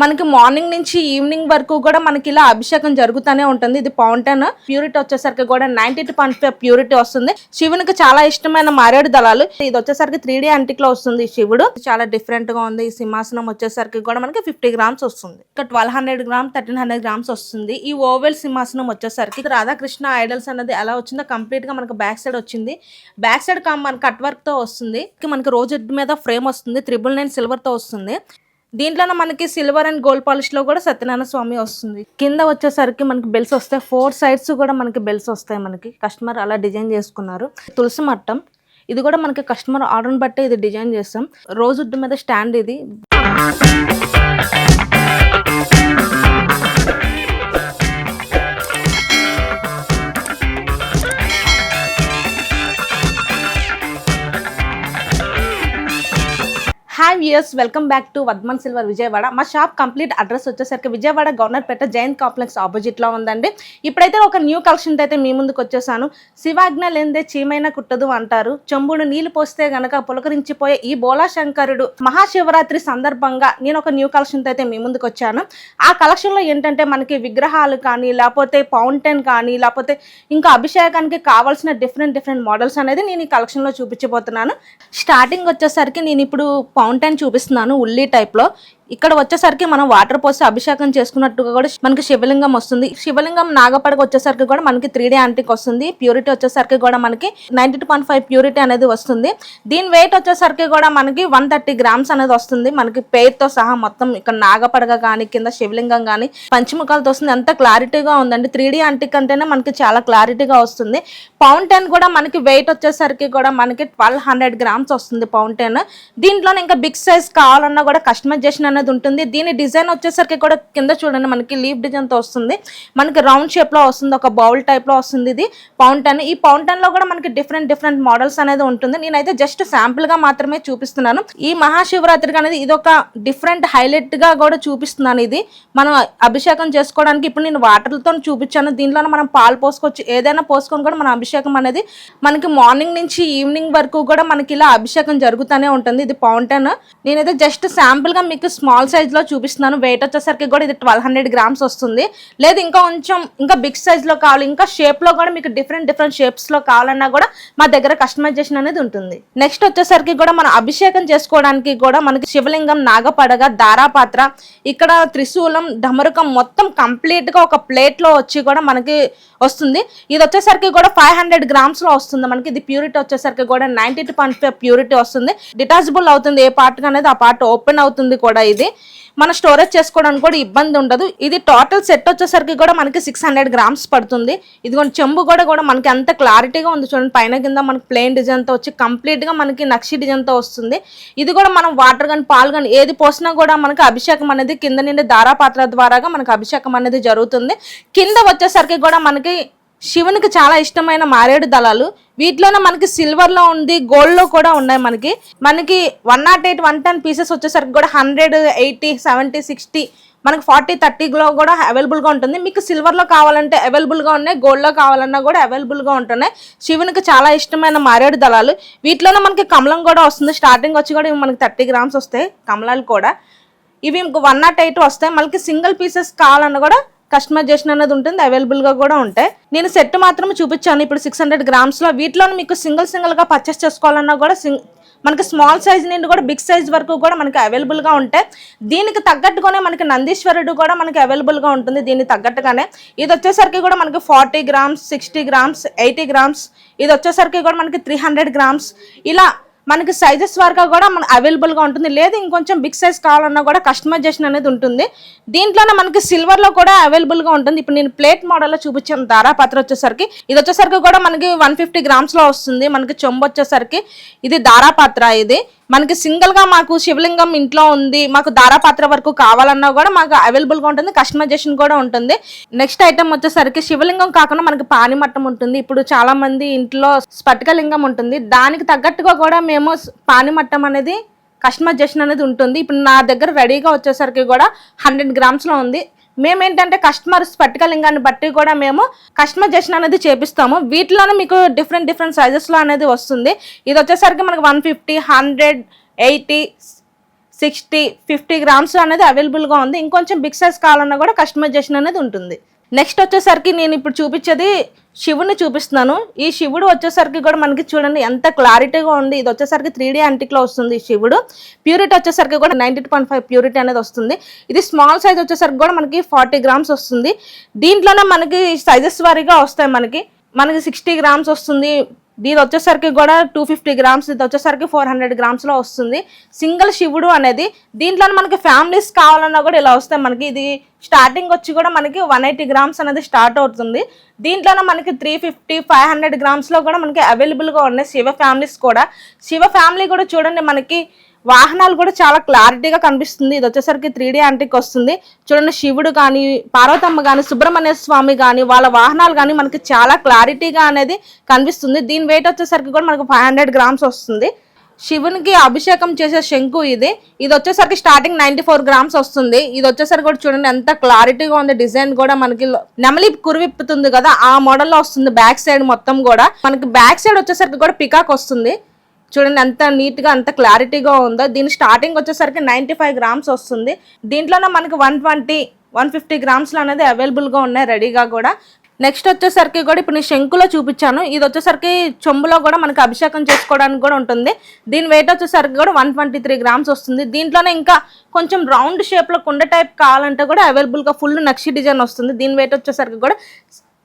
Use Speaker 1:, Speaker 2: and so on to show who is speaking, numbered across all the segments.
Speaker 1: మనకి మార్నింగ్ నుంచి ఈవినింగ్ వరకు కూడా మనకి ఇలా అభిషేకం జరుగుతూనే ఉంటుంది. ఇది పౌంటైన్ ప్యూరిటీ వచ్చేసరికి కూడా ninety two point five purity వస్తుంది. శివునికి చాలా ఇష్టమైన మారేడు దళాలు. ఇది వచ్చేసరికి త్రీ డి అంటిక్లో వస్తుంది శివుడు. చాలా డిఫరెంట్గా ఉంది. ఈ సింహాసనం వచ్చేసరికి కూడా మనకి ఫిఫ్టీ గ్రామ్స్ వస్తుంది. ఇక్కడ twelve hundred gram thirteen hundred grams వస్తుంది. ఈ ఓవెల్ సింహాసనం వచ్చేసరికి రాధాకృష్ణ ఐడల్స్ అనేది ఎలా వచ్చిందో కంప్లీట్గా మనకి బ్యాక్ సైడ్ వచ్చింది. బ్యాక్ సైడ్ మన కట్ వర్క్తో వస్తుంది. మనకి రోజు మీద ఫ్రేమ్ వస్తుంది. త్రిబుల్ నైన్ సిల్వర్తో వస్తుంది. దీంట్లోనే మనకి సిల్వర్ అండ్ గోల్డ్ పాలిష్లో కూడా సత్యనారాయణ స్వామి వస్తుంది. కింద వచ్చేసరికి మనకి బెల్స్ వస్తాయి. ఫోర్ సైడ్స్ కూడా మనకి బెల్స్ వస్తాయి మనకి. కస్టమర్ అలా డిజైన్ చేసుకున్నారు. తులసి మట్టం. ఇది కూడా మనకి కస్టమర్ ఆర్డర్ని బట్టి ఇది డిజైన్ చేస్తాం. రోజు మీద స్టాండ్ ఇది. వ్యూయర్స్ వెల్కమ్ బ్యాక్ టు వద్మన్ సిల్వర్ విజయవాడ మా షాప్ కంప్లీట్ అడ్రస్ వచ్చేసరికి విజయవాడ గవర్నర్పేట జైన్ కాంప్లెక్స్ ఆపోజిట్లో ఉందండి. ఇప్పుడైతే ఒక న్యూ కలెక్షన్ అయితే మీ ముందుకు వచ్చేసాను. శివాజ్ఞ లేనిదే చీమైన కుట్టదు అంటారు. చెంబుడు నీళ్ళు పోస్తే గనక పులకరించిపోయే ఈ బోలా శంకరుడు మహాశివరాత్రి సందర్భంగా నేను ఒక న్యూ కలెక్షన్ అయితే మీ ముందుకు వచ్చాను. ఆ కలెక్షన్లో ఏంటంటే మనకి విగ్రహాలు కానీ లేకపోతే ఫౌంటైన్ కానీ లేకపోతే ఇంకా అభిషేకానికి కావాల్సిన డిఫరెంట్ డిఫరెంట్ మోడల్స్ అనేది నేను ఈ కలెక్షన్లో చూపించబోతున్నాను. స్టార్టింగ్ వచ్చేసరికి నేను ఇప్పుడు ఫౌంటైన్ చూపిస్తున్నాను ఉల్లి టైప్లో. ఇక్కడ వచ్చేసరికి మనం వాటర్ పోసి అభిషేకం చేసుకున్నట్టుగా కూడా మనకి శివలింగం వస్తుంది. శివలింగం నాగపడక వచ్చేసరికి కూడా మనకి త్రీ డే యాంటిక్ వస్తుంది. ప్యూరిటీ వచ్చేసరికి కూడా మనకి ninety two point five purity అనేది వస్తుంది. దీని వెయిట్ వచ్చేసరికి కూడా మనకి వన్ థర్టీ గ్రామ్స్ అనేది వస్తుంది. మనకి పేరుతో సహా మొత్తం ఇక్కడ నాగపడగ కానీ కింద శివలింగం కానీ పంచముఖాలతో వస్తుంది. అంత క్లారిటీగా ఉందండి త్రీ డి యాంటిక్ అంటేనే మనకి చాలా క్లారిటీగా వస్తుంది. పౌంటైన్ కూడా మనకి వెయిట్ వచ్చేసరికి కూడా మనకి ట్వెల్వ్ హండ్రెడ్ గ్రామ్స్ వస్తుంది పౌంటైన్ దీంట్లో ఇంకా బిగ్ సైజ్ కావాలన్నా కూడా కస్టమైజేషన్ అనేది ఉంటుంది. దీని డిజైన్ వచ్చేసరికి కూడా కింద చూడండి మనకి లీఫ్ డిజైన్తో వస్తుంది. మనకి రౌండ్ షేప్లో వస్తుంది ఒక బౌల్ టైప్లో వస్తుంది ఇది పౌంటన్ ఈ పౌంటన్లో కూడా మనకి డిఫరెంట్ డిఫరెంట్ మోడల్స్ అనేది ఉంటుంది. నేనైతే జస్ట్ శాంపుల్గా మాత్రమే చూపిస్తున్నాను. ఈ మహాశివరాత్రికి అనేది ఇది ఒక డిఫరెంట్ హైలైట్గా కూడా చూపిస్తున్నాను ఇది. మనం అభిషేకం చేసుకోవడానికి ఇప్పుడు నేను వాటర్తో చూపించాను. దీంట్లో మనం పాలు పోసుకోవచ్చు. ఏదైనా పోసుకొని కూడా మన అభిషేకం అనేది మనకి మార్నింగ్ నుంచి ఈవినింగ్ వరకు కూడా మనకి ఇలా అభిషేకం జరుగుతూనే ఉంటుంది. ఇది పౌంటన్ నేనైతే జస్ట్ శాంపుల్గా మీకు స్మాల్ సైజ్లో చూపిస్తున్నాను. వెయిట్ వచ్చేసరికి కూడా ఇది ట్వెల్వ్ హండ్రెడ్ గ్రామ్స్ వస్తుంది. లేదు ఇంకా కొంచెం ఇంకా బిగ్ సైజ్లో కావాలి ఇంకా షేప్లో కూడా మీకు డిఫరెంట్ డిఫరెంట్ షేప్స్లో కావాలన్నా కూడా మా దగ్గర కస్టమైజేషన్ అనేది ఉంటుంది. నెక్స్ట్ వచ్చేసరికి కూడా మనం అభిషేకం చేసుకోవడానికి కూడా మనకి శివలింగం నాగపడగ దారాపాత్ర ఇక్కడ త్రిశూలం ధమరుకం మొత్తం కంప్లీట్గా ఒక ప్లేట్లో వచ్చి కూడా మనకి వస్తుంది. ఇది వచ్చేసరికి కూడా ఫైవ్ హండ్రెడ్ గ్రామ్స్లో వస్తుంది మనకి. ఇది ప్యూరిటీ వచ్చేసరికి కూడా ninety two point five purity వస్తుంది. డిటాచబుల్ అవుతుంది ఏ పార్ట్ అనేది ఆ పార్ట్ ఓపెన్ అవుతుంది కూడా ఇది. మన స్టోరేజ్ చేసుకోవడానికి కూడా ఇబ్బంది ఉండదు. ఇది టోటల్ సెట్ వచ్చేసరికి కూడా మనకి సిక్స్ హండ్రెడ్ గ్రామ్స్ పడుతుంది. ఇదిగోండి చెంబు కూడా కూడా మనకి అంత క్లారిటీగా ఉంది చూడండి. పైన కింద మనకి ప్లెయిన్ డిజైన్తో వచ్చి కంప్లీట్గా మనకి నక్షి డిజైన్తో వస్తుంది. ఇది కూడా మనం వాటర్ కానీ పాలు కానీ ఏది పోసినా కూడా మనకి అభిషేకం అనేది కింద నుండి దారాపాత్ర ద్వారాగా మనకి అభిషేకం అనేది జరుగుతుంది. కింద వచ్చేసరికి కూడా మనకి శివునికి చాలా ఇష్టమైన మారేడు దళాలు. వీటిలోనే మనకి సిల్వర్లో ఉంది గోల్డ్లో కూడా ఉన్నాయి మనకి. మనకి one naught eight one ten pieces వచ్చేసరికి కూడా హండ్రెడ్ ఎయిటీ సెవెంటీ సిక్స్టీ మనకి ఫార్టీ థర్టీలో కూడా అవైలబుల్గా ఉంటుంది. మీకు సిల్వర్లో కావాలంటే అవైలబుల్గా ఉన్నాయి గోల్డ్లో కావాలన్నా కూడా అవైలబుల్గా ఉంటున్నాయి. శివునికి చాలా ఇష్టమైన మారేడు దళాలు. వీటిలోనే మనకి కమలం కూడా వస్తుంది. స్టార్టింగ్ వచ్చి కూడా మనకి థర్టీ గ్రామ్స్ వస్తాయి కమలాలు కూడా. ఇవి వన్ నాట్ ఎయిట్ వస్తాయి. మనకి సింగిల్ పీసెస్ కావాలన్నా కూడా కస్టమైజేషన్ అనేది ఉంటుంది అవైలబుల్గా కూడా ఉంటాయి. నేను సెట్ మాత్రం చూపించాను ఇప్పుడు సిక్స్ హండ్రెడ్ గ్రామ్స్లో వీటిలో మీకు సింగిల్ సింగిల్గా పర్చేస్ చేసుకోవాలన్నా కూడా సింగ్ మనకి స్మాల్ సైజ్ నుండి కూడా బిగ్ సైజ్ వరకు కూడా మనకి అవైలబుల్గా ఉంటాయి. దీనికి తగ్గట్టుగానే మనకి నందీశ్వరుడు కూడా మనకి అవైలబుల్గా ఉంటుంది దీనికి తగ్గట్టుగానే. ఇది వచ్చేసరికి కూడా మనకి forty grams sixty grams eighty grams ఇది వచ్చేసరికి కూడా మనకి త్రీ హండ్రెడ్ గ్రామ్స్ ఇలా మనకి సైజెస్ వరకు కూడా మన అవైలబుల్గా ఉంటుంది. లేదు ఇంకొంచెం బిగ్ సైజ్ కావాలన్నా కూడా కస్టమైజేషన్ అనేది ఉంటుంది. దీంట్లోనే మనకి సిల్వర్లో కూడా అవైలబుల్గా ఉంటుంది. ఇప్పుడు నేను ప్లేట్ మోడల్లో చూపించాను దారాపత్ర వచ్చేసరికి. ఇది వచ్చేసరికి కూడా మనకి వన్ ఫిఫ్టీ గ్రామ్స్లో వస్తుంది. మనకి చెంబు వచ్చేసరికి ఇది దారాపత్ర ఇది. మనకి సింగిల్గా మాకు శివలింగం ఇంట్లో ఉంది మాకు దారాపాత్ర వరకు కావాలన్నా కూడా మాకు అవైలబుల్గా ఉంటుంది కస్టమైజేషన్ కూడా ఉంటుంది. నెక్స్ట్ ఐటమ్ వచ్చేసరికి శివలింగం కాకుండా మనకి పానిమట్టం ఉంటుంది. ఇప్పుడు చాలా మంది ఇంట్లో స్ఫటికలింగం ఉంటుంది. దానికి తగ్గట్టుగా కూడా మేము పానిమట్టం అనేది కస్టమైజేషన్ అనేది ఉంటుంది. ఇప్పుడు నా దగ్గర రెడీగా వచ్చేసరికి కూడా హండ్రెడ్ గ్రామ్స్లో ఉంది. మేమేంటంటే కస్టమర్ స్ఫటికలింగాన్ని బట్టి కూడా మేము కస్టమైజేషన్ అనేది చేపిస్తాము. వీటిలోనే మీకు డిఫరెంట్ డిఫరెంట్ సైజెస్లో అనేది వస్తుంది. ఇది వచ్చేసరికి మనకు one fifty hundred eighty sixty fifty grams అనేది అవైలబుల్గా ఉంది. ఇంకొంచెం బిగ్ సైజ్ కావాలన్నా కూడా కస్టమైజేషన్ అనేది ఉంటుంది. నెక్స్ట్ వచ్చేసరికి నేను ఇప్పుడు చూపించేది శివుని చూపిస్తున్నాను. ఈ శివుడు వచ్చేసరికి కూడా మనకి చూడండి ఎంత క్లారిటీగా ఉంది. ఇది వచ్చేసరికి త్రీ డీ అంటిక్లో వస్తుంది ఈ శివుడు. ప్యూరిటీ వచ్చేసరికి కూడా నైంటీ పాయింట్ ఫైవ్ ప్యూరిటీ అనేది వస్తుంది. ఇది స్మాల్ సైజ్ వచ్చేసరికి కూడా మనకి ఫార్టీ గ్రామ్స్ వస్తుంది. దీంట్లోనే మనకి సైజెస్ వారీగా వస్తాయి మనకి. మనకి సిక్స్టీ గ్రామ్స్ వస్తుంది. దీని వచ్చేసరికి కూడా టూ ఫిఫ్టీ గ్రామ్స్ ఇది వచ్చేసరికి ఫోర్ హండ్రెడ్ గ్రామ్స్లో వస్తుంది. సింగిల్ శివుడు అనేది దీంట్లో మనకి ఫ్యామిలీస్ కావాలన్నా కూడా ఇలా వస్తాయి. మనకి ఇది స్టార్టింగ్ వచ్చి కూడా మనకి వన్ ఎయిటీ గ్రామ్స్ అనేది స్టార్ట్ అవుతుంది. దీంట్లోనే మనకి త్రీ ఫిఫ్టీ ఫైవ్ హండ్రెడ్ గ్రామ్స్లో కూడా మనకి అవైలబుల్గా ఉన్నాయి శివ ఫ్యామిలీస్ కూడా. శివ ఫ్యామిలీ కూడా చూడండి మనకి వాహనాలు కూడా చాలా క్లారిటీగా కనిపిస్తుంది. ఇది వచ్చేసరికి త్రీ డీ యాంటిక్ వస్తుంది. చూడండి శివుడు కానీ పార్వతమ్మ కానీ సుబ్రహ్మణ్య స్వామి కానీ వాళ్ళ వాహనాలు కానీ మనకి చాలా క్లారిటీగా అనేది కనిపిస్తుంది. దీని వెయిట్ వచ్చేసరికి కూడా మనకు ఫైవ్ హండ్రెడ్ గ్రామ్స్ వస్తుంది. శివునికి అభిషేకం చేసే శంకు ఇది. ఇది వచ్చేసరికి స్టార్టింగ్ నైన్టీ ఫోర్ గ్రామ్స్ వస్తుంది. ఇది వచ్చేసరికి కూడా చూడండి ఎంత క్లారిటీగా ఉంది. డిజైన్ కూడా మనకి నెమలి కురివిప్పుతుంది కదా ఆ మోడల్లో వస్తుంది బ్యాక్ సైడ్ మొత్తం కూడా. మనకి బ్యాక్ సైడ్ వచ్చేసరికి కూడా పికాక్ వస్తుంది. చూడండి అంత నీట్గా అంత క్లారిటీగా ఉందో. దీని స్టార్టింగ్ వచ్చేసరికి నైంటీ ఫైవ్ గ్రామ్స్ వస్తుంది. దీంట్లోనే మనకి వన్ ట్వంటీ వన్ ఫిఫ్టీ గ్రామ్స్లో అనేది అవైలబుల్గా ఉన్నాయి రెడీగా కూడా. నెక్స్ట్ వచ్చేసరికి కూడా ఇప్పుడు నేను శంకులో చూపించాను. ఇది వచ్చేసరికి చెంబులో కూడా మనకి అభిషేకం చేసుకోవడానికి కూడా ఉంటుంది. దీని వెయిట్ వచ్చేసరికి కూడా వన్ ట్వంటీ త్రీ గ్రామ్స్ వస్తుంది. దీంట్లోనే ఇంకా కొంచెం రౌండ్ షేప్లో కుండ టైప్ కావాలంటే కూడా అవైలబుల్గా ఫుల్ నక్షి డిజైన్ వస్తుంది. దీని వెయిట్ వచ్చేసరికి కూడా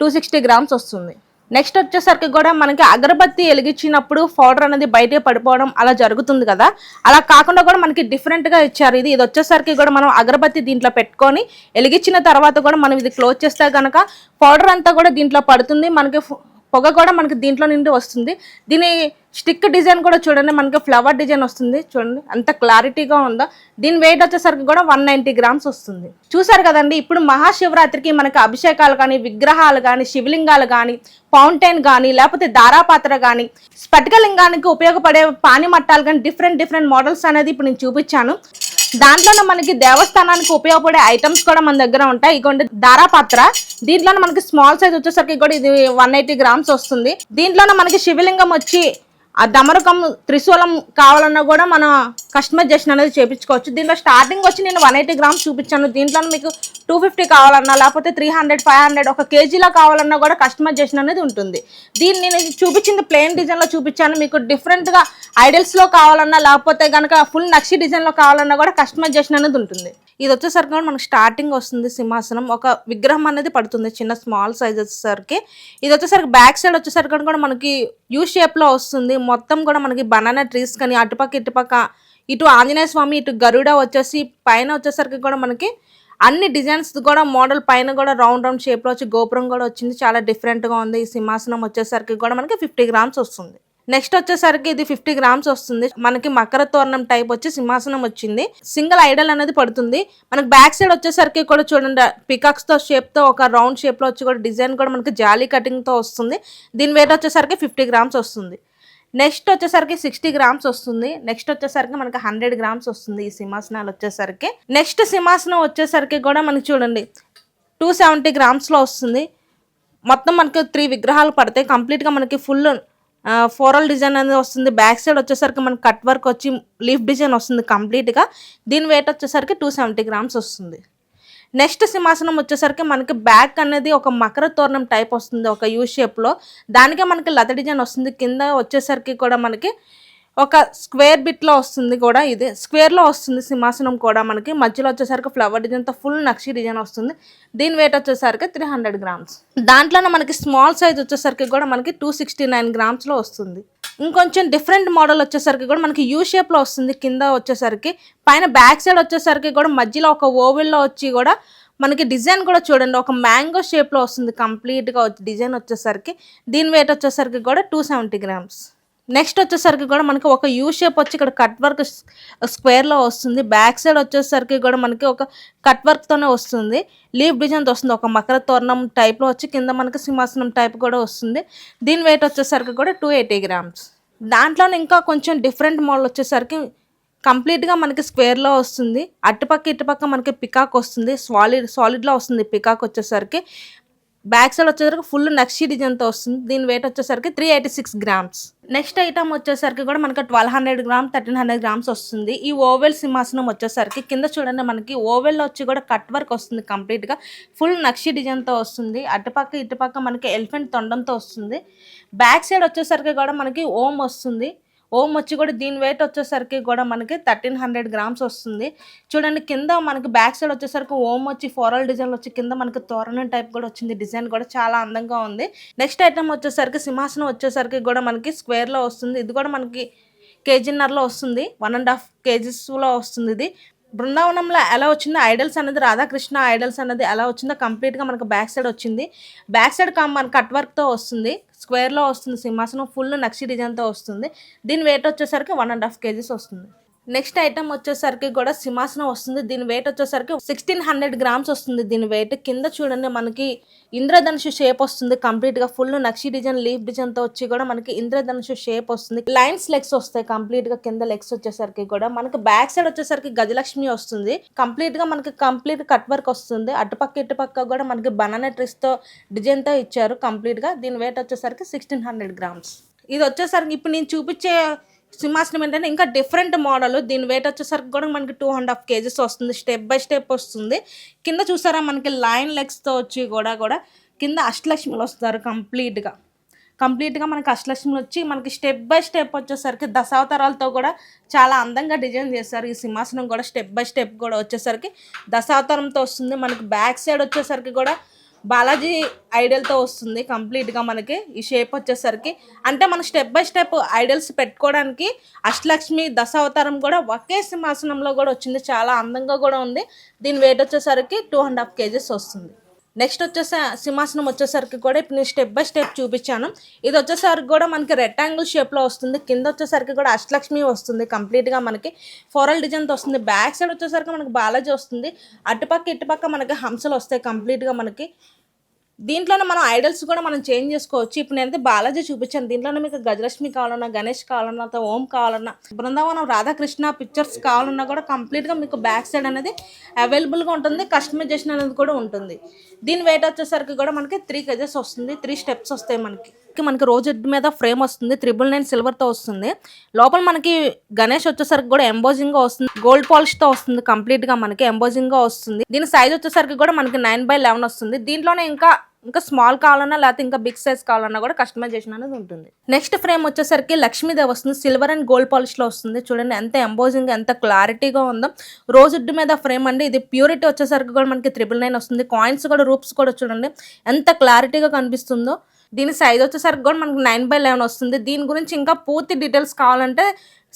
Speaker 1: టూ సిక్స్టీ గ్రామ్స్ వస్తుంది. నెక్స్ట్ వచ్చేసరికి కూడా మనకి అగరబత్తి వెలిగించినప్పుడు పౌడర్ అనేది బయటే పడిపోవడం అలా జరుగుతుంది కదా. అలా కాకుండా కూడా మనకి డిఫరెంట్గా ఇచ్చారు. ఇది ఇది వచ్చేసరికి కూడా మనం అగరబత్తి దీంట్లో పెట్టుకొని వెలిగించిన తర్వాత కూడా మనం ఇది క్లోజ్ చేస్తే కనుక పౌడర్ అంతా కూడా దీంట్లో పడుతుంది. మనకి పొగ కూడా మనకి దీంట్లో నుండి వస్తుంది. దీని స్టిక్ డిజైన్ కూడా చూడండి మనకి ఫ్లవర్ డిజైన్ వస్తుంది. చూడండి అంత క్లారిటీగా ఉందో? దీని వెయిట్ వచ్చేసరికి కూడా వన్ నైంటీ గ్రామ్స్ వస్తుంది. చూసారు కదండి ఇప్పుడు మహాశివరాత్రికి మనకి అభిషేకాలు కానీ విగ్రహాలు కానీ శివలింగాలు కానీ ఫౌంటైన్ కానీ లేకపోతే దారాపాత్ర కానీ స్ఫటికలింగానికి ఉపయోగపడే పాని మట్టాలు కానీ డిఫరెంట్ డిఫరెంట్ మోడల్స్ అనేది ఇప్పుడు నేను చూపించాను. దాంట్లోనే మనకి దేవస్థానానికి ఉపయోగపడే ఐటమ్స్ కూడా మన దగ్గర ఉంటాయి. ఇగోండి దారాపాత్ర దీంట్లోనే మనకి స్మాల్ సైజ్ వచ్చేసరికి కూడా ఇది వన్ ఎయిటీ గ్రామ్స్ వస్తుంది. దీంట్లోనే మనకి శివలింగం వచ్చి ఆ దమరకం త్రిశూలం కావాలన్నా కూడా మనం కస్టమైజేషన్ అనేది చేయించుకోవచ్చు దీంట్లో స్టార్టింగ్ వచ్చి నేను వన్ ఎయిటీ గ్రామ్స్ చూపించాను. దీంట్లో మీకు టూ ఫిఫ్టీ కావాలన్నా లేకపోతే త్రీ హండ్రెడ్ ఫైవ్ హండ్రెడ్ ఒక కేజీలో కావాలన్నా కూడా కస్టమైజేషన్ అనేది ఉంటుంది. దీన్ని నేను చూపించింది ప్లెయిన్ డిజైన్లో చూపించాను. మీకు డిఫరెంట్గా ఐడల్స్లో కావాలన్నా లేకపోతే కనుక ఫుల్ నక్షి డిజైన్లో కావాలన్నా కూడా కస్టమైజేషన్ అనేది ఉంటుంది. ఇది వచ్చేసరికి కూడా మనకు స్టార్టింగ్ వస్తుంది సింహాసనం. ఒక విగ్రహం అనేది పడుతుంది చిన్న స్మాల్ సైజ్ వచ్చేసరికి ఇది వచ్చేసరికి బ్యాక్ సైడ్ వచ్చేసరికి కూడా మనకి యూ షేప్లో వస్తుంది. మొత్తం కూడా మనకి బనానా ట్రీస్ కానీ అటుపక్క ఇటుపక్క ఇటు ఆంజనేయ స్వామి ఇటు గరుడ వచ్చేసి పైన వచ్చేసరికి కూడా మనకి అన్ని డిజైన్స్ కూడా మోడల్ పైన కూడా రౌండ్ రౌండ్ షేప్లో వచ్చి గోపురం కూడా వచ్చింది. చాలా డిఫరెంట్గా ఉంది. ఈ సింహాసనం వచ్చేసరికి కూడా మనకి ఫిఫ్టీ గ్రామ్స్ వస్తుంది. నెక్స్ట్ వచ్చేసరికి ఇది ఫిఫ్టీ గ్రామ్స్ వస్తుంది. మనకి మకర తోరణం టైప్ వచ్చి సింహాసనం వచ్చింది. సింగిల్ ఐడల్ అనేది పడుతుంది. మనకి బ్యాక్ సైడ్ వచ్చేసరికి కూడా చూడండి పికాక్స్తో షేప్తో ఒక రౌండ్ షేప్లో వచ్చి కూడా డిజైన్ కూడా మనకి జాలీ కటింగ్తో వస్తుంది. దీని వెయిట్ వచ్చేసరికి ఫిఫ్టీ గ్రామ్స్ వస్తుంది. నెక్స్ట్ వచ్చేసరికి సిక్స్టీ గ్రామ్స్ వస్తుంది. నెక్స్ట్ వచ్చేసరికి మనకి హండ్రెడ్ గ్రామ్స్ వస్తుంది ఈ సింహాసనాలు వచ్చేసరికి. నెక్స్ట్ సింహాసనం వచ్చేసరికి కూడా మనకి చూడండి టూ సెవెంటీ గ్రామ్స్లో వస్తుంది. మొత్తం మనకి త్రీ విగ్రహాలు పడతాయి కంప్లీట్గా మనకి ఫుల్ ఫోరల్ డిజైన్ అనేది వస్తుంది. బ్యాక్ సైడ్ వచ్చేసరికి మనకి కట్ వర్క్ వచ్చి లీఫ్ డిజైన్ వస్తుంది కంప్లీట్గా దీని వెయిట్ వచ్చేసరికి టూ సెవెంటీ గ్రామ్స్ వస్తుంది. నెక్స్ట్ సింహాసనం వచ్చేసరికి మనకి బ్యాక్ అనేది ఒక మకర తోరణం టైప్ వస్తుంది ఒక యూ షేప్లో దానికే మనకి లత డిజైన్ వస్తుంది. కింద వచ్చేసరికి కూడా మనకి ఒక స్క్వేర్ బిట్లో వస్తుంది కూడా ఇది. స్క్వేర్లో వస్తుంది సింహాసనం కూడా మనకి. మధ్యలో వచ్చేసరికి ఫ్లవర్ డిజైన్తో ఫుల్ నక్షి డిజైన్ వస్తుంది. దీని వెయిట్ వచ్చేసరికి త్రీ హండ్రెడ్ గ్రామ్స్ దాంట్లోనే మనకి స్మాల్ సైజ్ వచ్చేసరికి కూడా మనకి టూ సిక్స్టీ నైన్ గ్రామ్స్లో వస్తుంది. ఇంకొంచెం డిఫరెంట్ మోడల్ వచ్చేసరికి కూడా మనకి యూ షేప్లో వస్తుంది. కింద వచ్చేసరికి పైన బ్యాక్ సైడ్ వచ్చేసరికి కూడా మధ్యలో ఒక ఓవెల్లో వచ్చి కూడా మనకి డిజైన్ కూడా చూడండి. ఒక మ్యాంగో షేప్లో వస్తుంది. కంప్లీట్గా డిజైన్ వచ్చేసరికి దీని వెయిట్ వచ్చేసరికి కూడా టూ సెవెంటీ గ్రామ్స్ నెక్స్ట్ వచ్చేసరికి కూడా మనకి ఒక యూ షేప్ వచ్చి ఇక్కడ కట్ వర్క్ స్క్వేర్లో వస్తుంది. బ్యాక్ సైడ్ వచ్చేసరికి కూడా మనకి ఒక కట్ వర్క్తోనే వస్తుంది. లీవ్ డిజైన్తో వస్తుంది. ఒక మకర తోరణం టైప్లో వచ్చి కింద మనకి సింహాసనం టైప్ కూడా వస్తుంది. దీని వెయిట్ వచ్చేసరికి కూడా టూ ఎయిటీ గ్రామ్స్ దాంట్లోనే ఇంకా కొంచెం డిఫరెంట్ మోడల్ వచ్చేసరికి కంప్లీట్గా మనకి స్క్వేర్లో వస్తుంది. అటుపక్క ఇటుపక్క మనకి పికాక్ వస్తుంది. సాలిడ్ సాలిడ్లో వస్తుంది పికాక్ వచ్చేసరికి. బ్యాక్ సైడ్ వచ్చేసరికి ఫుల్ నక్షి డిజైన్తో వస్తుంది. దీని వెయిట్ వచ్చేసరికి three eighty six grams next item వచ్చేసరికి కూడా మనకి twelve hundred gram thirteen hundred grams వస్తుంది. ఈ ఓవెల్ సింహాసనం వచ్చేసరికి కింద చూడండి మనకి ఓవెల్లో వచ్చి కూడా కట్ వర్క్ వస్తుంది కంప్లీట్గా ఫుల్ నక్షి డిజైన్తో వస్తుంది. అటుపక్క ఇటుపక్క మనకి ఎలిఫెంట్ తొండంతో వస్తుంది. బ్యాక్ సైడ్ వచ్చేసరికి కూడా మనకి ఓం వస్తుంది. ఓం వచ్చి కూడా దీని వెయిట్ వచ్చేసరికి కూడా మనకి థర్టీన్ హండ్రెడ్ గ్రామ్స్ వస్తుంది. చూడండి కింద మనకి బ్యాక్ సైడ్ వచ్చేసరికి ఓం వచ్చి ఫోరల్ డిజైన్ వచ్చి కింద మనకి తోరణం టైప్ కూడా వచ్చింది. డిజైన్ కూడా చాలా అందంగా ఉంది. నెక్స్ట్ ఐటమ్ వచ్చేసరికి సింహాసనం వచ్చేసరికి కూడా మనకి స్క్వేర్లో వస్తుంది. ఇది కూడా మనకి కేజీన్నరలో వస్తుంది. వన్ అండ్ హాఫ్ కేజీస్లో వస్తుంది ఇది. బృందావనంలో ఎలా వచ్చిందో? ఐడల్స్ అనేది రాధాకృష్ణ ఐడల్స్ అనేది ఎలా వచ్చిందో కంప్లీట్గా మనకు బ్యాక్ సైడ్ వచ్చింది. బ్యాక్ సైడ్ కమ్ మన కట్ వర్క్తో వస్తుంది. స్క్వేర్లో వస్తుంది సింహాసనం ఫుల్ నక్షి డిజైన్తో వస్తుంది. దీని వెయిట్ వచ్చేసరికి వన్ అండ్ హాఫ్ కేజీస్ వస్తుంది. నెక్స్ట్ ఐటమ్ వచ్చేసరికి కూడా సింహాసనం వస్తుంది. దీని వెయిట్ వచ్చేసరికి సిక్స్టీన్ హండ్రెడ్ గ్రామ్స్ వస్తుంది. దీని వెయిట్ కింద చూడండి మనకి ఇంద్రధనుషు షేప్ వస్తుంది. కంప్లీట్గా ఫుల్ నక్షి డిజైన్ లీఫ్ డిజైన్తో వచ్చి కూడా మనకి ఇంద్రధనుషు షేప్ వస్తుంది. లైన్స్ లెగ్స్ వస్తాయి. కంప్లీట్గా కింద లెగ్స్ వచ్చేసరికి కూడా మనకి బ్యాక్ సైడ్ వచ్చేసరికి గజలక్ష్మి వస్తుంది. కంప్లీట్గా మనకి కంప్లీట్ కట్ వర్క్ వస్తుంది. అటుపక్క ఇటుపక్క కూడా మనకి బనానా ట్రిస్ డిజైన్తో ఇచ్చారు. కంప్లీట్గా దీని వెయిట్ వచ్చేసరికి సిక్స్టీన్ హండ్రెడ్ గ్రామ్స్ ఇది వచ్చేసరికి ఇప్పుడు నేను చూపించే సింహాసనం ఏంటంటే ఇంకా డిఫరెంట్ మోడల్ దీని వెయిట్ వచ్చేసరికి కూడా మనకి టూ అండ్ హాఫ్ కేజెస్ వస్తుంది. స్టెప్ బై స్టెప్ వస్తుంది. కింద చూసారా మనకి లైన్ లెగ్స్తో వచ్చి కూడా కూడా కింద అష్టలక్ష్మిలు వస్తారు కంప్లీట్గా కంప్లీట్గా మనకి అష్టలక్ష్మిలు వచ్చి మనకి స్టెప్ బై స్టెప్ వచ్చేసరికి దశావతారాలతో కూడా చాలా అందంగా డిజైన్ చేస్తారు ఈ సింహాసనం కూడా స్టెప్ బై స్టెప్ కూడా వచ్చేసరికి దశావతారంతో వస్తుంది. మనకి బ్యాక్ సైడ్ వచ్చేసరికి కూడా బాలాజీ ఐడల్తో వస్తుంది కంప్లీట్గా మనకి. ఈ షేప్ వచ్చేసరికి అంటే మనం స్టెప్ బై స్టెప్ ఐడల్స్ పెట్టుకోవడానికి అష్టలక్ష్మి దశావతారం కూడా ఒకే సింహాసనంలో కూడా వచ్చింది. చాలా అందంగా కూడా ఉంది. దీని వెయిట్ వచ్చేసరికి టూ అండ్ హాఫ్ కేజెస్ వస్తుంది. నెక్స్ట్ వచ్చేసే సింహాసనం వచ్చేసరికి కూడా ఇప్పుడు నేను స్టెప్ బై స్టెప్ చూపించాను. ఇది వచ్చేసరికి కూడా మనకి రెక్టాంగిల్ షేప్లో వస్తుంది. కింద వచ్చేసరికి కూడా అష్టలక్ష్మి వస్తుంది కంప్లీట్గా మనకి. ఫోరల్ డిజైన్తో వస్తుంది. బ్యాక్ సైడ్ వచ్చేసరికి మనకి బాలాజీ వస్తుంది. అటుపక్క ఇటుపక్క మనకి హంసలు వస్తాయి కంప్లీట్గా మనకి. దీంట్లోనే మనం ఐడల్స్ కూడా మనం చేంజ్ చేసుకోవచ్చు. ఇప్పుడు నేనైతే బాలాజీ చూపించాను. దీంట్లోనే మీకు గజలక్ష్మి కావాలన్నా గణేష్ కావాలన్నా ఓం కావాలన్నా బృందావనం రాధాకృష్ణ పిక్చర్స్ కావాలన్నా కూడా కంప్లీట్గా మీకు బ్యాక్ సైడ్ అనేది అవైలబుల్గా ఉంటుంది. కస్టమైజేషన్ అనేది కూడా ఉంటుంది. దీని వెయిట్ వచ్చేసరికి కూడా మనకి త్రీ కేజెస్ వస్తుంది. త్రీ స్టెప్స్ వస్తాయి మనకి. మనకి రోజెడ్ మీద ఫ్రేమ్ వస్తుంది త్రిబుల్ నైన్ సిల్వర్తో వస్తుంది. లోపల మనకి గణేష్ వచ్చేసరికి కూడా ఎంబోజింగ్గా వస్తుంది గోల్డ్ పాలిష్తో వస్తుంది కంప్లీట్గా మనకి ఎంబోజింగ్గా వస్తుంది. దీని సైజ్ వచ్చేసరికి కూడా మనకి నైన్ బై లెవెన్ వస్తుంది. దీంట్లోనే ఇంకా ఇంకా స్మాల్ కావాలన్నా లేకపోతే ఇంకా బిగ్ సైజ్ కావాలన్నా కూడా కస్టమైజేషన్ అనేది ఉంటుంది. నెక్స్ట్ ఫ్రేమ్ వచ్చేసరికి లక్ష్మీదేవి వస్తుంది సిల్వర్ అండ్ గోల్డ్ పాలిష్లో వస్తుంది. చూడండి ఎంత ఎంబోజింగ్ ఎంత క్లారిటీగా ఉందో. రోజుడ్డు మీద ఫ్రేమ్ అండి. ఇది ప్యూరిటీ వచ్చేసరికి కూడా మనకి త్రిబుల్ నైన్ వస్తుంది. కాయిన్స్ కూడా రూప్స్ కూడా చూడండి ఎంత క్లారిటీగా కనిపిస్తుందో. దీని సైజ్ వచ్చేసరికి కూడా మనకి నైన్ బై లెవెన్ వస్తుంది. దీని గురించి ఇంకా పూర్తి డీటెయిల్స్ కావాలంటే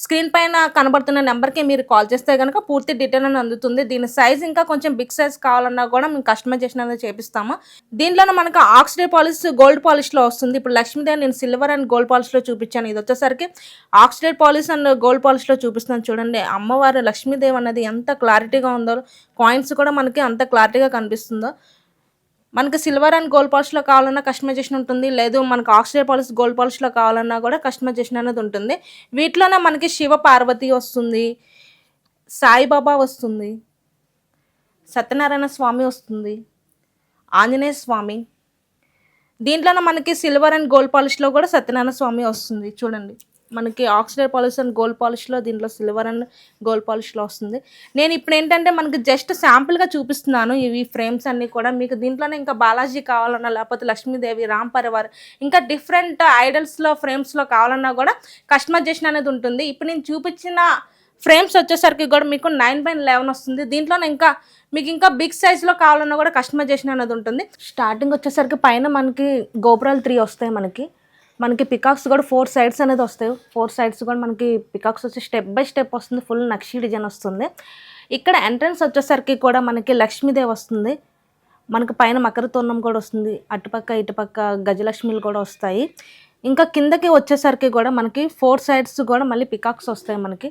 Speaker 1: స్క్రీన్ పైన కనబడుతున్న నెంబర్కి మీరు కాల్ చేస్తే కనుక పూర్తి డీటెయిల్ అని అందుతుంది. దీని సైజ్ ఇంకా కొంచెం బిగ్ సైజ్ కావాలన్నా కూడా మేము కస్టమైజేషన్ అనేది చేపిస్తాము. దీంట్లోనే మనకు ఆక్సిడే పాలిష్ గోల్డ్ పాలిష్లో వస్తుంది. ఇప్పుడు లక్ష్మీదేవి నేను సిల్వర్ అండ్ గోల్డ్ పాలిష్లో చూపించాను. ఇది వచ్చేసరికి ఆక్సిడేట్ పాలిష్ అండ్ గోల్డ్ పాలిష్లో చూపిస్తున్నాను చూడండి. అమ్మవారు లక్ష్మీదేవి అనేది ఎంత క్లారిటీగా ఉందో కాయిన్స్ కూడా మనకి అంత క్లారిటీగా కనిపిస్తుందో. మనకి సిల్వర్ అండ్ గోల్డ్ పాలిష్లో కావాలన్నా కస్టమైజేషన్ ఉంటుంది. లేదు మనకు ఆక్సిడైడ్ పాలిష్ గోల్డ్ పాలిష్లో కావాలన్నా కూడా కస్టమైజేషన్ అనేది ఉంటుంది. వీటిలోనే మనకి శివ పార్వతి వస్తుంది సాయిబాబా వస్తుంది సత్యనారాయణ స్వామి వస్తుంది ఆంజనేయ స్వామి. దీంట్లోనే మనకి సిల్వర్ అండ్ గోల్డ్ పాలిష్లో కూడా సత్యనారాయణ స్వామి వస్తుంది. చూడండి. మనకి ఆక్సిడైడ్ పాలిష్ అండ్ గోల్డ్ పాలిష్లో దీంట్లో సిల్వర్ అండ్ గోల్డ్ పాలిష్లో వస్తుంది. నేను ఇప్పుడు ఏంటంటే మనకి జస్ట్ శాంపుల్గా చూపిస్తున్నాను ఇవి ఫ్రేమ్స్ అన్నీ కూడా. మీకు దీంట్లోనే ఇంకా బాలాజీ కావాలన్నా లేకపోతే లక్ష్మీదేవి రామ్ పరివార్ ఇంకా డిఫరెంట్ ఐడల్స్లో ఫ్రేమ్స్లో కావాలన్నా కూడా కస్టమైజేషన్ అనేది ఉంటుంది. ఇప్పుడు నేను చూపించిన ఫ్రేమ్స్ వచ్చేసరికి కూడా మీకు నైన్ బై లెవెన్ వస్తుంది. దీంట్లోనే ఇంకా మీకు ఇంకా బిగ్ సైజ్లో కావాలన్నా కూడా కస్టమైజేషన్ అనేది ఉంటుంది. స్టార్టింగ్ వచ్చేసరికి పైన మనకి గోపురాలు త్రీ వస్తాయి మనకి. మనకి పికాక్స్ కూడా ఫోర్ సైడ్స్ అనేది వస్తాయి. ఫోర్ సైడ్స్ కూడా మనకి పికాక్స్ వచ్చి స్టెప్ బై స్టెప్ వస్తుంది. ఫుల్ నక్షి డిజైన్ వస్తుంది. ఇక్కడ ఎంట్రన్స్ వచ్చేసరికి కూడా మనకి లక్ష్మీదేవి వస్తుంది. మనకి పైన మకర తోరణం కూడా వస్తుంది. అటుపక్క ఇటుపక్క గజలక్ష్మిలు కూడా వస్తాయి. ఇంకా కిందకి వచ్చేసరికి కూడా మనకి ఫోర్ సైడ్స్ కూడా మళ్ళీ పికాక్స్ వస్తాయి మనకి.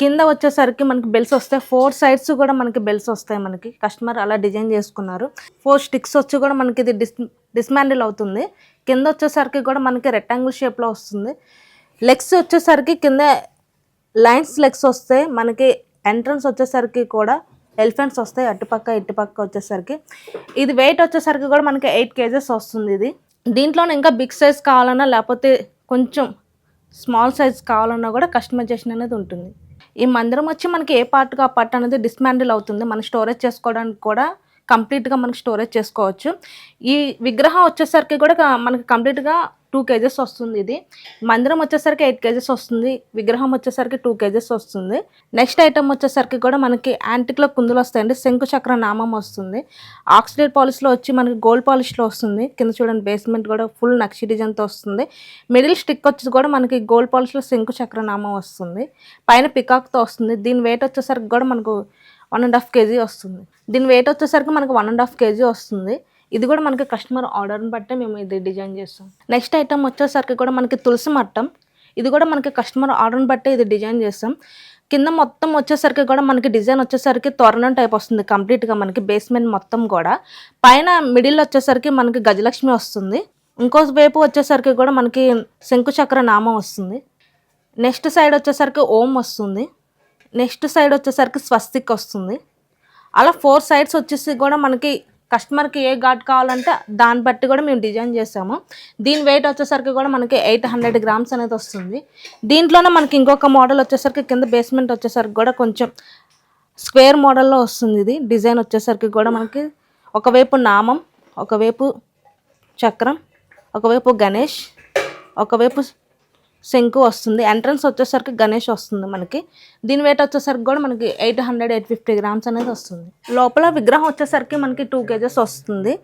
Speaker 1: కింద వచ్చేసరికి మనకి బెల్స్ వస్తాయి. ఫోర్ సైడ్స్ కూడా మనకి బెల్స్ వస్తాయి మనకి. కస్టమర్ అలా డిజైన్ చేసుకున్నారు. ఫోర్ స్టిక్స్ వచ్చి కూడా మనకి ఇది డిస్ డిస్మాండిల్ అవుతుంది. కింద వచ్చేసరికి కూడా మనకి రెక్టాంగిల్ షేప్లో వస్తుంది. లెగ్స్ వచ్చేసరికి కింద లైన్స్ లెగ్స్ వస్తాయి. మనకి ఎంట్రన్స్ వచ్చేసరికి కూడా ఎలిఫెంట్స్ వస్తాయి. అటుపక్క ఇటుపక్క వచ్చేసరికి. ఇది వెయిట్ వచ్చేసరికి కూడా మనకి ఎయిట్ కేజెస్ వస్తుంది ఇది. దీంట్లో ఇంకా బిగ్ సైజ్ కావాలన్నా లేకపోతే కొంచెం స్మాల్ సైజ్ కావాలన్నా కూడా కస్టమైజేషన్ అనేది ఉంటుంది. ఈ మందిరం వచ్చి మనకి ఏ పార్ట్గా ఆ పార్ట్ అనేది డిస్మాండిల్ అవుతుంది. మనం స్టోరేజ్ చేసుకోవడానికి కూడా కంప్లీట్గా మనకి స్టోరేజ్ చేసుకోవచ్చు. ఈ విగ్రహం వచ్చేసరికి కూడా మనకి కంప్లీట్గా టూ కేజెస్ వస్తుంది ఇది. మందిరం వచ్చేసరికి ఎయిట్ కేజెస్ వస్తుంది. విగ్రహం వచ్చేసరికి టూ కేజెస్ వస్తుంది. నెక్స్ట్ ఐటమ్ వచ్చేసరికి కూడా మనకి యాంటిక్లో కుందులు వస్తాయండి. శంకు చక్ర నామం వస్తుంది. ఆక్సిడైడ్ పాలిష్లో వచ్చి మనకి గోల్డ్ పాలిష్లో వస్తుంది. కింద చూడండి బేస్మెంట్ కూడా ఫుల్ నక్షి డిజైన్తో వస్తుంది. మిడిల్ స్టిక్ వచ్చి కూడా మనకి గోల్డ్ పాలిష్లో శంకు చక్ర నామం వస్తుంది. పైన పికాక్తో వస్తుంది. దీని వెయిట్ వచ్చేసరికి కూడా మనకు వన్ అండ్ హాఫ్ కేజీ వస్తుంది. దీని వెయిట్ వచ్చేసరికి మనకు వన్ అండ్ హాఫ్ కేజీ వస్తుంది. ఇది కూడా మనకి కస్టమర్ ఆర్డర్ని బట్టే మేము ఇది డిజైన్ చేస్తాం. నెక్స్ట్ ఐటమ్ వచ్చేసరికి కూడా మనకి తులసి మట్టం. ఇది కూడా మనకి కస్టమర్ ఆర్డర్ని బట్టే ఇది డిజైన్ చేస్తాం. కింద మొత్తం వచ్చేసరికి కూడా మనకి డిజైన్ వచ్చేసరికి తోరణం టైప్ వస్తుంది కంప్లీట్గా మనకి బేస్మెంట్ మొత్తం కూడా. పైన మిడిల్ వచ్చేసరికి మనకి గజలక్ష్మి వస్తుంది. ఇంకో వైపు వచ్చేసరికి కూడా మనకి శంకుచక్ర నామం వస్తుంది. నెక్స్ట్ సైడ్ వచ్చేసరికి ఓం వస్తుంది. నెక్స్ట్ సైడ్ వచ్చేసరికి స్వస్తిక్ వస్తుంది. అలా ఫోర్ సైడ్స్ వచ్చేసి కూడా మనకి కస్టమర్కి ఏ ఘాట్ కావాలంటే దాన్ని బట్టి కూడా మేము డిజైన్ చేసాము దీని వెయిట్ వచ్చేసరికి కూడా మనకి ఎయిట్ హండ్రెడ్ గ్రామ్స్ అనేది వస్తుంది. దీంట్లోనే మనకి ఇంకొక మోడల్ వచ్చేసరికి కింద బేస్మెంట్ వచ్చేసరికి కూడా కొంచెం స్క్వేర్ మోడల్లో వస్తుంది ఇది. డిజైన్ వచ్చేసరికి కూడా మనకి ఒకవైపు నామం ఒకవైపు చక్రం ఒకవైపు గణేష్ ఒకవైపు శంకు వస్తుంది. ఎంట్రన్స్ వచ్చేసరికి గణేష్ వస్తుంది మనకి. దీని వెయిట్ వచ్చేసరికి కూడా మనకి eight hundred eight fifty grams అనేది వస్తుంది. లోపల విగ్రహం వచ్చేసరికి మనకి టూ కేజెస్ వస్తుంది.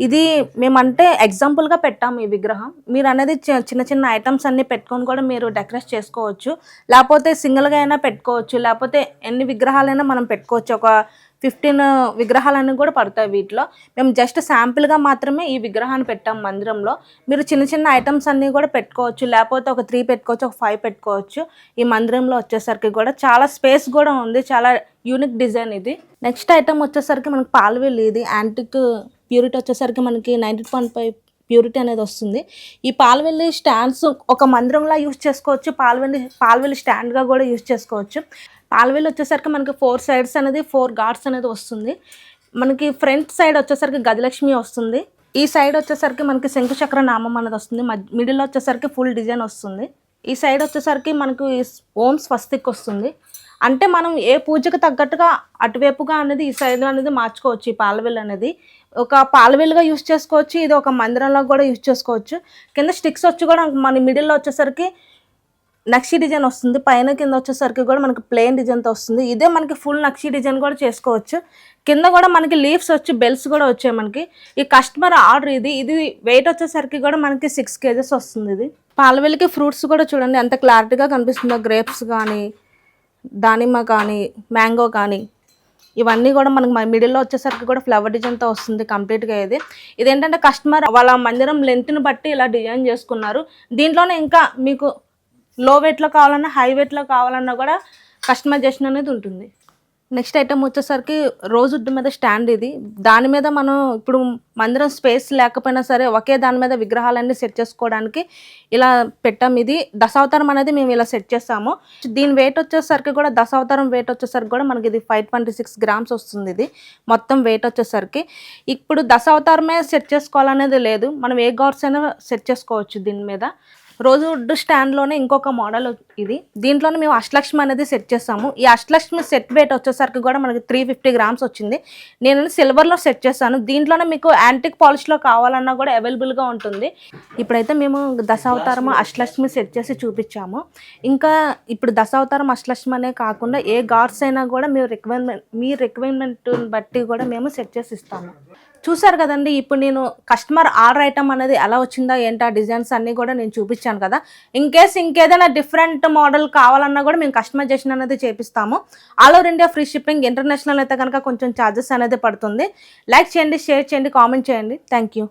Speaker 1: ఇది మేమంటే ఎగ్జాంపుల్గా పెట్టాము ఈ విగ్రహం. మీరు అనేది చి- చిన్న చిన్న ఐటమ్స్ అన్నీ పెట్టుకొని కూడా మీరు డెకరేట్ చేసుకోవచ్చు. లేకపోతే సింగిల్గా అయినా పెట్టుకోవచ్చు. లేకపోతే ఎన్ని విగ్రహాలైనా మనం పెట్టుకోవచ్చు. ఒక ఫిఫ్టీన్ uh, విగ్రహాలన్నీ కూడా పడతాయి వీటిలో. మేము జస్ట్ శాంపుల్గా మాత్రమే ఈ విగ్రహాన్ని పెట్టాం మందిరంలో. మీరు చిన్న చిన్న ఐటమ్స్ అన్నీ కూడా పెట్టుకోవచ్చు. లేకపోతే ఒక త్రీ పెట్టుకోవచ్చు ఒక ఫైవ్ పెట్టుకోవచ్చు. ఈ మందిరంలో వచ్చేసరికి కూడా చాలా స్పేస్ కూడా ఉంది. చాలా యూనిక్ డిజైన్ ఇది. నెక్స్ట్ ఐటమ్ వచ్చేసరికి మనకి పాలవెల్లి ఇది. యాంటిక్ ప్యూరిటీ వచ్చేసరికి మనకి నైంటీ పాయింట్ ఫైవ్ ప్యూరిటీ అనేది వస్తుంది. ఈ పాల్వెల్లి స్టాండ్స్ ఒక మందిరంలా యూస్ చేసుకోవచ్చు. పాల్వెల్లి పాల్వెల్లి స్టాండ్గా కూడా యూజ్ చేసుకోవచ్చు. పాలవేలు వచ్చేసరికి మనకి ఫోర్ సైడ్స్ అనేది ఫోర్ గార్డ్స్ అనేది వస్తుంది. మనకి ఫ్రంట్ సైడ్ వచ్చేసరికి గజలక్ష్మి వస్తుంది. ఈ సైడ్ వచ్చేసరికి మనకి శంకుచక్ర నామం అనేది వస్తుంది. మిడిల్ వచ్చేసరికి ఫుల్ డిజైన్ వస్తుంది. ఈ సైడ్ వచ్చేసరికి మనకు ఓం స్వస్తిక్ వస్తుంది. అంటే మనం ఏ పూజకు తగ్గట్టుగా అటువైపుగా అనేది ఈ సైడ్ అనేది మార్చుకోవచ్చు ఈ పాలవేలు అనేది. ఒక పాలవేలుగా యూస్ చేసుకోవచ్చు ఇది ఒక మందిరంలో కూడా యూస్ చేసుకోవచ్చు. కింద స్టిక్స్ వచ్చి కూడా మన మిడిల్లో వచ్చేసరికి నక్షి డిజైన్ వస్తుంది. పైన కింద వచ్చేసరికి కూడా మనకి ప్లెయిన్ డిజైన్తో వస్తుంది. ఇదే మనకి ఫుల్ నక్షి డిజైన్ కూడా చేసుకోవచ్చు. కింద కూడా మనకి లీవ్స్ వచ్చి బెల్స్ కూడా వచ్చాయి మనకి. ఈ కస్టమర్ ఆర్డర్ ఇది. ఇది వెయిట్ వచ్చేసరికి కూడా మనకి సిక్స్ కేజెస్ వస్తుంది ఇది. పాలవెల్లికి ఫ్రూట్స్ కూడా చూడండి. ఎంత క్లారిటీగా కనిపిస్తుందో. గ్రేప్స్ కానీ దానిమ్మ కానీ మ్యాంగో కానీ. ఇవన్నీ కూడా మనకి మిడిల్లో వచ్చేసరికి కూడా ఫ్లవర్ డిజైన్తో వస్తుంది కంప్లీట్గా ఇది. ఇదేంటంటే కస్టమర్ వాళ్ళ మందిరం లెంత్ని బట్టి ఇలా డిజైన్ చేసుకున్నారు. దీంట్లోనే ఇంకా మీకు లో వెయిట్లో కావాలన్నా హై వెయిట్లో కావాలన్నా కూడా కస్టమైజేషన్ అనేది ఉంటుంది. నెక్స్ట్ ఐటమ్ వచ్చేసరికి రోజుడ్డు మీద స్టాండ్ ఇది. దాని మీద మనం ఇప్పుడు మందిరం స్పేస్ లేకపోయినా సరే ఒకే దాని మీద విగ్రహాలన్నీ సెట్ చేసుకోవడానికి ఇలా పెట్టాం. ఇది దశావతారం అనేది మేము ఇలా సెట్ చేస్తాము. దీని వెయిట్ వచ్చేసరికి కూడా దశావతారం వెయిట్ వచ్చేసరికి కూడా మనకి ఇది ఫైవ్ ట్వంటీ సిక్స్ గ్రామ్స్ వస్తుంది ఇది. మొత్తం వెయిట్ వచ్చేసరికి. ఇప్పుడు దశావతారమే సెట్ చేసుకోవాలనేది లేదు. మనం ఏ గాడ్స్ అయినా సెట్ చేసుకోవచ్చు దీని మీద. రోజు వుడ్ స్టాండ్లోనే ఇంకొక మోడల్ ఇది. దీంట్లోనే మేము అష్టలక్ష్మి అనేది సెట్ చేస్తాము. ఈ అష్టలక్ష్మి సెట్ వెయిట్ వచ్చేసరికి కూడా మనకి త్రీ ఫిఫ్టీ గ్రామ్స్ వచ్చింది. నేను సిల్వర్లో సెట్ చేస్తాను. దీంట్లోనే మీకు యాంటిక్ పాలిష్లో కావాలన్నా కూడా అవైలబుల్గా ఉంటుంది. ఇప్పుడైతే మేము దశావతారం అష్టలక్ష్మి సెట్ చేసి చూపించాము. ఇంకా ఇప్పుడు దశావతారం అష్టలక్ష్మి అనే కాకుండా ఏ గాడ్స్ అయినా కూడా మీరు రిక్వైర్మెంట్ మీ రిక్వైర్మెంట్ బట్టి కూడా మేము సెట్ చేసి ఇస్తాము. చూసారు కదండి ఇప్పుడు నేను కస్టమర్ ఆర్డర్ ఐటమ్ అనేది ఎలా వచ్చిందా ఏంటా డిజైన్స్ అన్నీ కూడా నేను చూపించాను కదా. ఇన్ కేస్ ఇంకేదైనా డిఫరెంట్ మోడల్ కావాలన్నా కూడా మేము కస్టమైజేషన్ అనేది చేపిస్తాము. All over India free shipping international అయితే కనుక కొంచెం ఛార్జెస్ అనేది పడుతుంది. లైక్ చేయండి షేర్ చేయండి కామెంట్ చేయండి. Thank you